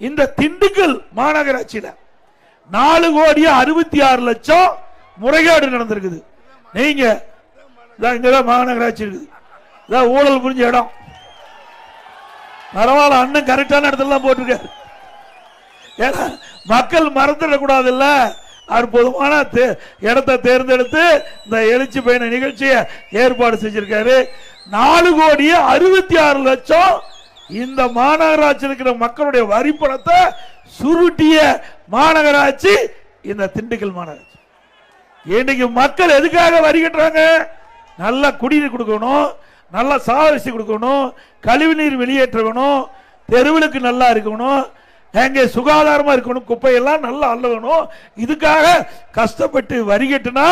இந்த திண்டுக்கல் மாநகராட்சியில நாலு கோடியே அறுபத்தி ஆறு லட்சம் முறைகேடு நடந்திருக்குது. நீங்க இங்கதான் மாநகராட்சி இருக்குது. ஊழல் புரிஞ்ச இடம். பரவாயில்ல அண்ணன் கரெக்டான இடத்துல போட்டிருக்காரு. ஏன்னா மக்கள் மறந்துடக்கூடாது இல்லை அற்புதமான தே- தேர்ந்தெடுத்து இந்த எழுச்சி பயண நிகழ்ச்சியை ஏற்பாடு செஞ்சிருக்காரு. நாலு கோடியே அறுபத்தி ஆறு லட்சம் இந்த மாநகராட்சியில் இருக்கிற மக்களுடைய வரி பணத்தை சுருட்டிய மாநகராட்சி இந்த திண்டுக்கல் மாநகராட்சி. இன்னைக்கு மக்கள் எதுக்காக வரி கட்டுறாங்க? நல்ல குடிநீர் கொடுக்கணும் நல்ல சாவரிசி கொடுக்கணும் கழிவுநீர் வெளியேற்றணும் தெருவிலுக்கு நல்லா இருக்கணும் எங்க சுகாதாரமா இருக்கணும் குப்பையெல்லாம் நல்லா அள்ளணும். இதுக்காக கஷ்டப்பட்டு வரிகட்டுனா